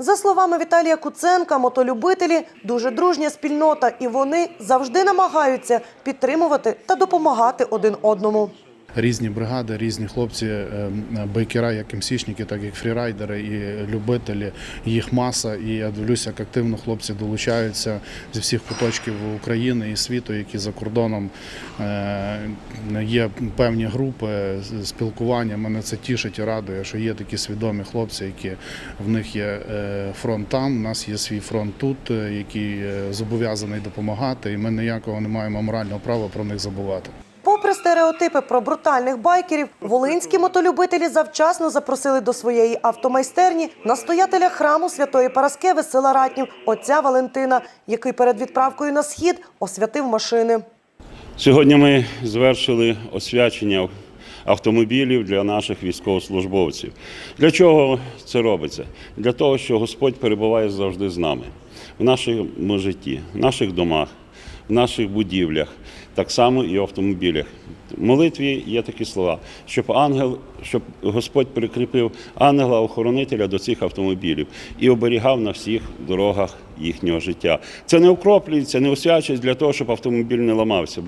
За словами Віталія Куценка, мотолюбителі дуже дружня спільнота, і вони завжди намагаються підтримувати та допомагати один одному. Різні бригади, різні хлопці, е, байкера, як МСІшники, так як фрірайдери і любителі. Їх маса. І я дивлюся, як активно хлопці долучаються зі всіх куточків України і світу, які за кордоном Е, є певні групи спілкування. Мене це тішить і радує, що є такі свідомі хлопці, які в них є е, фронт там. У нас є свій фронт тут, який зобов'язаний допомагати, і ми ніякого не маємо морального права про них забувати. Попри стереотипи про брутальних байкерів, волинські мотолюбителі завчасно запросили до своєї автомайстерні настоятеля храму святої Параскеви села Ратнів отця Валентина, який перед відправкою на схід освятив машини. Сьогодні ми звершили освячення автомобілів для наших військовослужбовців. Для чого це робиться? Для того, що Господь перебуває завжди з нами в нашому житті, в наших домах, в наших будівлях, так само і в автомобілях. В молитві є такі слова, щоб ангел, щоб Господь прикріпив ангела-охоронителя до цих автомобілів і оберігав на всіх дорогах їхнього життя. Це не окроплюється, не освячується для того, щоб автомобіль не ламався.